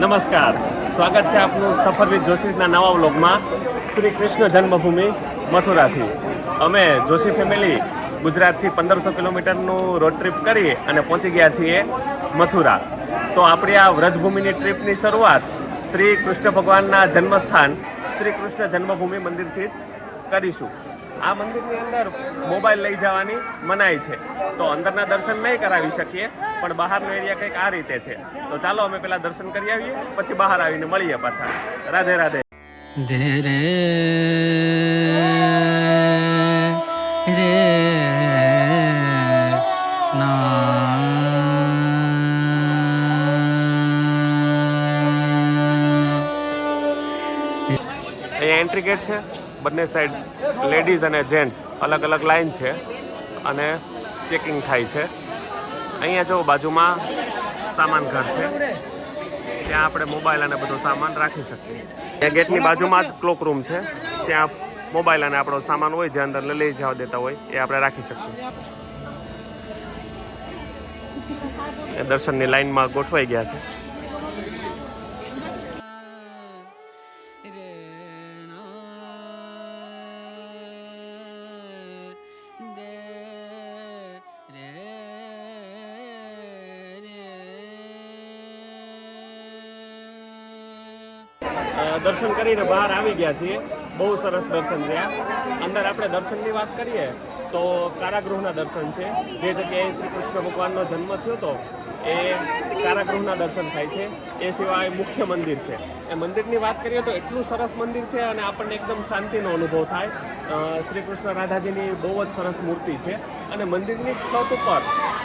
નમસ્કાર. સ્વાગત છે આપનું સફરવીર જોશીના નવા વ્લોગમાં. શ્રી કૃષ્ણ જન્મભૂમિ મથુરાથી. અમે જોશી ફેમિલી ગુજરાતથી પંદરસો કિલોમીટરનું રોડ ટ્રીપ કરી અને પહોંચી ગયા છીએ મથુરા. તો આપણી આ વ્રજભૂમિની ટ્રીપની શરૂઆત શ્રી કૃષ્ણ ભગવાનના જન્મસ્થાન, શ્રી કૃષ્ણ જન્મભૂમિ મંદિરથી જ કરીશું. આ મંદિરની અંદર મોબાઈલ લઈ જવાની મનાઈ છે. તો અંદરના દર્શન નહીં કરાવી શકીએ પણ બહારનો એરિયા કંઈક આ રીતે છે. તો ચાલો અમે પહેલાં દર્શન કરી આવીએ પછી બહાર આવીને મળીએ પાછા. રાધે રાધે. ધીરે રે ના. અહીંયા એન્ટ્રી ગેટ છે? બંને સાઈડ લેડીઝ અને જેન્ટ્સ અલગ અલગ લાઈન છે અને ચેકિંગ થાય છે. અહીંયા જો બાજુમાં સામાન ઘર છે. ત્યાં આપણે મોબાઈલ અને બધો સામાન રાખી શકીએ. ત્યાં ગેટની બાજુમાં જ ક્લોક રૂમ છે. ત્યાં મોબાઈલ અને આપણો સામાન હોય જે અંદર લઈ જવા દેતા હોય એ આપણે રાખી શકીએ. દર્શનની લાઈનમાં ગોઠવાઈ ગયા છે. દર્શન કરીને બહાર આવી ગયા છીએ. બહુ સરસ દર્શન થયા અંદર આપણે દર્શનની વાત કરીએ તો કારાગૃહના દર્શન છે. જે જગ્યાએ શ્રી કૃષ્ણ ભગવાનનો જન્મ થયો હતો, એ કારાગૃહના દર્શન થાય છે. એ સિવાય મુખ્ય મંદિર છે. એ મંદિરની વાત કરીએ તો એટલું સરસ મંદિર છે અને આપણને એકદમ શાંતિનો અનુભવ થાય. શ્રી કૃષ્ણ રાધાજીની બહુ જ સરસ મૂર્તિ છે. અને મંદિરની છત ઉપર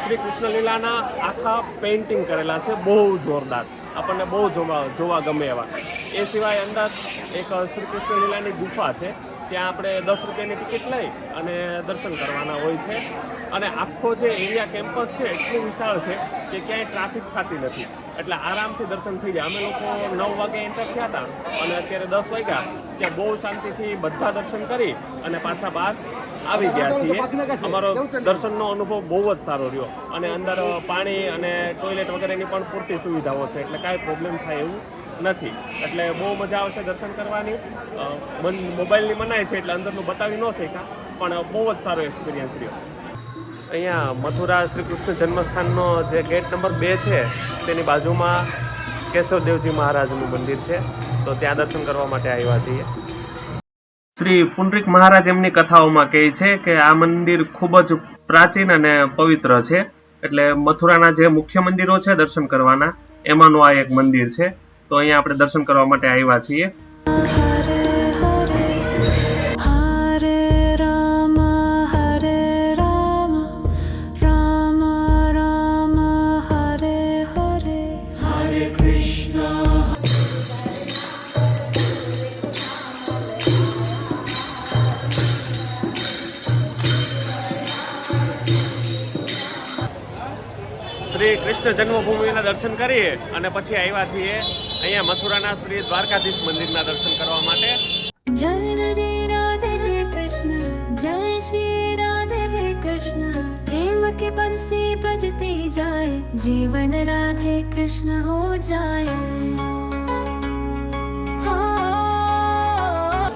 શ્રી કૃષ્ણ લીલાના આખા પેઇન્ટિંગ કરેલા છે. બહુ જોરદાર. આપણને બહુ જોવા જોવા ગમે એવા. એ સિવાય અંદર એક શ્રી કૃષ્ણ લીલાની ગુફા છે. ત્યાં આપણે દસ રૂપિયાની ટિકિટ લઈ અને દર્શન કરવાના હોય છે. અને આખો જે એરિયા કેમ્પસ છે, એટલું વિશાળ છે કે ક્યાંય ટ્રાફિક થતી નથી. એટલે આરામથી દર્શન થઈ જાય. અમે લોકો નવ વાગે એન્ટર થયા હતા અને અત્યારે દસ વાગ્યા. ત્યાં બહુ શાંતિથી બધા દર્શન કરી અને પાછા બહાર આવી ગયા છીએ. અમારો દર્શનનો અનુભવ બહુ જ સારો રહ્યો. અને અંદર પાણી અને ટોયલેટ વગેરેની પણ પૂરતી સુવિધાઓ છે. એટલે કાંઈ પ્રોબ્લેમ થાય એવું નથી. એટલે બહુ મજા આવશે દર્શન કરવાની. મોબાઈલની મનાય છે એટલે અંદરનું બતાવી ન શક્યા. પણ બહુ જ સારો એક્સપિરિયન્સ રહ્યો. અહીંયા મથુરા શ્રી કૃષ્ણ જન્મસ્થાનનો જે ગેટ નંબર બે છે, તેની બાજુમાં કેશવદેવજી મહારાજનું મંદિર છે. તો ત્યાં દર્શન કરવા માટે આવ્યા છીએ. શ્રી પુંડરીક મહારાજ એમની કથાઓમાં કહે છે કે આ મંદિર ખૂબ જ પ્રાચીન અને પવિત્ર છે. એટલે મથુરાના જે મુખ્ય મંદિરો છે દર્શન કરવાના, એમાંનું આ એક મંદિર છે. તો અહીંયા આપણે દર્શન કરવા માટે આવ્યા છીએ. શ્રી કૃષ્ણ જન્મભૂમિના દર્શન કરીએ અને પછી આવ્યા છીએ અહીંયા મથુરાના શ્રી દ્વારકાધીશ મંદિરના દર્શન કરવા માટે જય રે રાધે રે કૃષ્ણ જય શ્રી રાધે રે કૃષ્ણ પ્રેમ के बंसी बजती जाए जीवन राधे कृष्ण हो जाए हाँ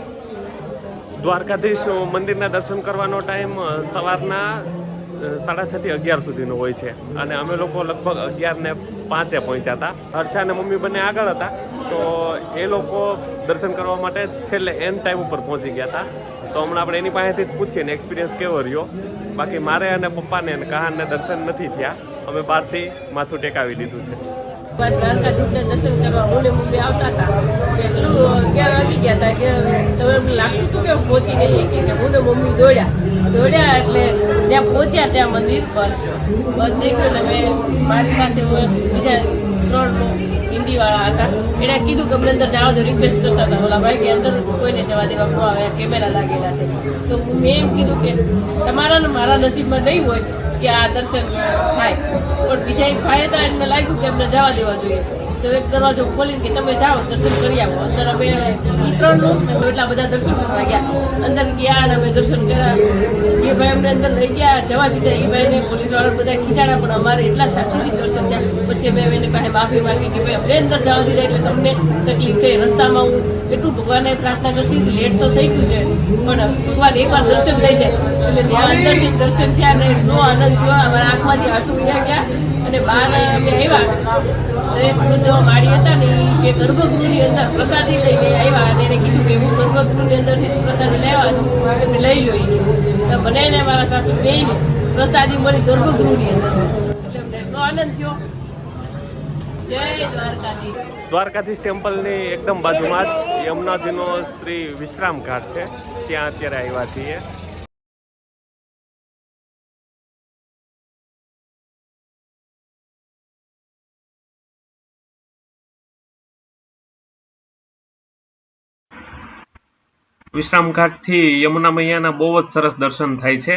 દ્વારકાધીશ મંદિરના દર્શન કરવાનો ટાઈમ અ, સવારના અ, સાડા છ થી અગિયાર સુધીનું હોય છે. અને અમે લોકો લગભગ અગિયાર ને પાંચે પહોંચ્યા હતા. હર્ષા અને મમ્મી બંને આગળ હતા. તો એ લોકો દર્શન કરવા માટે છેલ્લે એન ટાઈમ ઉપર પહોંચી ગયા હતા. તો હમણાં આપણે એની પાસેથી જ પૂછીએ ને એક્સપિરિયન્સ કેવો રહ્યો. બાકી મારે અને પપ્પાને અને કહાનને દર્શન નથી થયા. અમે બહારથી માથું ટેકાવી દીધું છે. દોડ્યા. દોડ્યા એટલે ત્યાં પહોંચ્યા ત્યાં મંદિર પર. થઈ ગયું ને મેં મારી સાથે બીજા ત્રણ હિન્દીવાળા હતા. એણે કીધું કે અમને અંદર જવા દો રિક્વેસ્ટ કરતા હતા. ઓલા ભાઈ કે અંદર કોઈને જવા દેવા ન આવે કેમેરા લાગેલા છે. તો મેં એમ કીધું કે તમારા મારા નસીબમાં નહીં હોય કે આ દર્શન થાય. પણ બીજા એક ભાઈ હતા, એમને લાગ્યું કે એમને જવા દેવા જોઈએ. તો એક દરવાજો ખોલીને કે તમે જાઓ દર્શન કરી આવો. અંદર અમે ઈ ત્રણ લોક એટલા બધા દર્શન કરવા ગયા. અંદર ગયા અને અમે દર્શન કર્યા. જે ભાઈ અમને અંદર લઈ ગયા જવા દીધા. એ ભાઈને પોલીસવાળા બધા ખીચાડા પણ અમારે એટલા શાંતિથી દર્શન થયા. પછી અમે એની પાસે માફી માંગી કે ભાઈ અમને અંદર જવા દીધા એટલે તમને તકલીફ થઈ. રસ્તામાં હું એટલું ભગવાનને પ્રાર્થના કરતી હતી લેટ તો થઈ ગયું છે પણ ભગવાન એકવાર દર્શન થઈ જાય. એટલે ત્યાં અંદરથી દર્શન થયા ને એટલો આનંદ થયો. અમારા આંખમાંથી આંસુ વહ્યા ગયા અને બહાર અમે આવ્યા. તો એક માળી હતા ને જે ગર્ભગૃહની અંદર પ્રસાદી લઈને આવ્યા અને એને કીધું કે હું ગર્ભગૃહની અંદરથી પ્રસાદી લેવા છું તમે લઈ લો ઈ. મને ને મારા સાસુ બેને પ્રસાદી મળી ગર્ભગૃહની અંદર. એટલે અમને એટલો આનંદ થયો. દ્વારકાધીશ. દ્વારકાધીશ ટેમ્પલની એકદમ બાજુમાં જ યમુનાજીનો શ્રી વિશ્રામ ઘાટ છે. ત્યાં અત્યારે આવ્યા છીએ. વિશ્રામ ઘાટથી યમુના મૈયાના બહુ જ સરસ દર્શન થાય છે.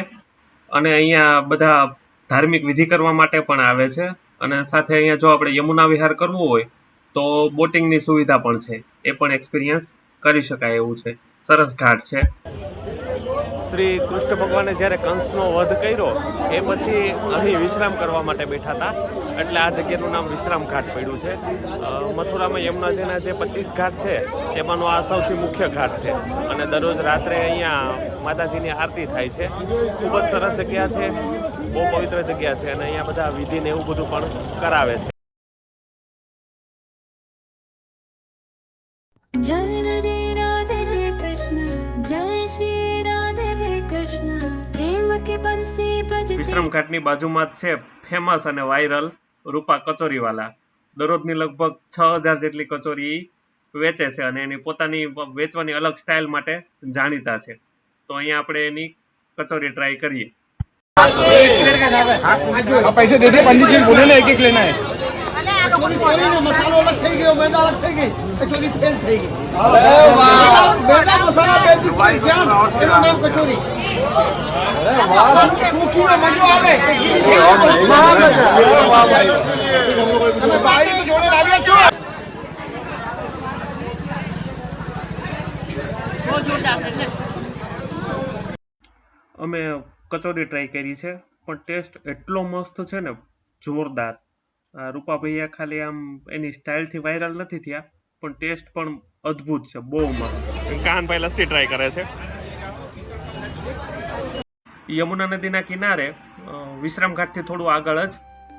અને અહીંયા બધા ધાર્મિક વિધિ કરવા માટે પણ આવે છે. અને સાથે અહીંયા જો આપણે યમુના વિહાર કરવું હોય, તો બોટિંગની સુવિધા પણ છે. એ પણ એક્સપિરિયન્સ કરી શકાય એવું છે. સરસ ઘાટ છે. શ્રી કૃષ્ણ ભગવાને જ્યારે કંસનો વધ કર્યો, એ પછી અહીં વિશ્રામ કરવા માટે બેઠા હતા. એટલે આ જગ્યાનું નામ વિશ્રામ ઘાટ પડ્યું છે. મથુરામાં યમુનાજીના જે પચીસ ઘાટ છે, તેમાંનો આ સૌથી મુખ્ય ઘાટ છે. અને દરરોજ રાત્રે અહીંયા માતાજીની આરતી થાય છે. ખૂબ જ સરસ જગ્યા છે, બહુ પવિત્ર જગ્યા છે અને અહીંયા બધા વિધિને એવું બધું પણ કરાવે છે. વિશ્રમઘાટની બાજુમાં છે ફેમસ અને વાયરલ રૂપા કચોરીવાલા. દરરોજની લગભગ છ હજાર જેટલી કચોરી વેચે છે અને એની પોતાની વેચવાની અલગ સ્ટાઇલ માટે જાણીતા છે. તો અહીંયા આપણે એની કચોરી ટ્રાય કરીએ. પૈસે અમે કચોરી ટ્રાય કરી છે, પણ ટેસ્ટ એટલો મસ્ત છે ને, જોરદાર. આ રૂપા ભૈયા ખાલી આમ એની સ્ટાઇલથી વાયરલ નથી થયા, પણ ટેસ્ટ પણ અદ્ભુત છે, બહુ મસ્ત. કાનભાઈ લસ્સી ટ્રાય કરે છે. યમુના નદીના કિનારે વિશ્રામઘાટથી થોડું આગળ જ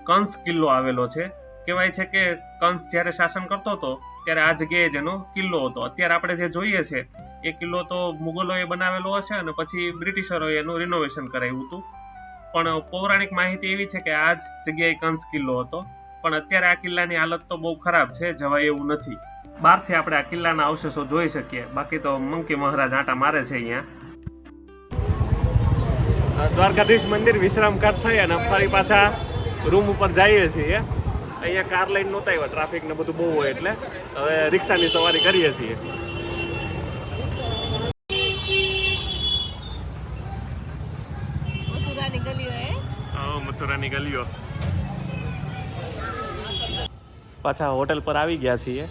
કંસ કિલ્લો આવેલો છે. કહેવાય છે કે કંસ જ્યારે શાસન કરતો હતો, ત્યારે આ જગ્યાએ જ એનો કિલ્લો હતો. અત્યારે આપણે જે જોઈએ છે, એ કિલ્લો તો મુગલોએ બનાવેલો હશે અને પછી બ્રિટિશરોએ એનું રિનોવેશન કરાવ્યું હતું. પણ પૌરાણિક માહિતી એવી છે કે આ જ જગ્યાએ કંસ કિલ્લો હતો. પણ અત્યારે આ કિલ્લાની હાલત તો બહુ ખરાબ છે, જવાય એવું નથી. બહારથી આપણે આ કિલ્લાના અવશેષો જોઈ શકીએ. બાકી તો મંકી મહારાજ આટા મારે છે અહીંયા. દ્વારકાધીશ મંદિર વિશ્રામ ઘાટ થઈ અને ફરી પાછા રૂમ ઉપર જઈએ છીએ. અહીંયા કાર લઈને નહોતા આવ્યા ટ્રાફિક ને બધું બહુ હોય એટલે. હવે રિક્ષાની સવારી કરીએ છીએ. મથુરાની ગલીઓ પાછા હોટેલ પર આવી ગયા છીએ.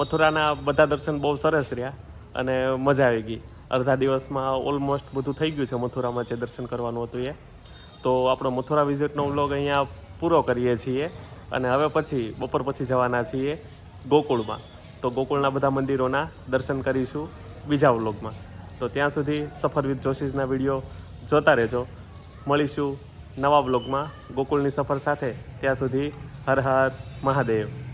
મથુરાના બધા દર્શન બહુ સરસ રહ્યા અને મજા આવી ગઈ. અડધા દિવસમાં ઓલમોસ્ટ બધું થઈ ગયું છે મથુરામાં જે દર્શન કરવાનું હતું એ. તો આપણો મથુરા વિઝિટનો વ્લોગ અહીંયા પૂરો કરીએ છીએ અને હવે પછી, બપોર પછી જવાના છીએ ગોકુળમાં. તો ગોકુળના બધા મંદિરોના દર્શન કરીશું બીજા વ્લોગમાં. તો ત્યાં સુધી સફર વિથ જોશીસના વીડિયો જોતા રહેજો. મળીશું નવા બ્લોગમાં ગોકુળની સફર સાથે. ત્યાં સુધી હર હર મહાદેવ.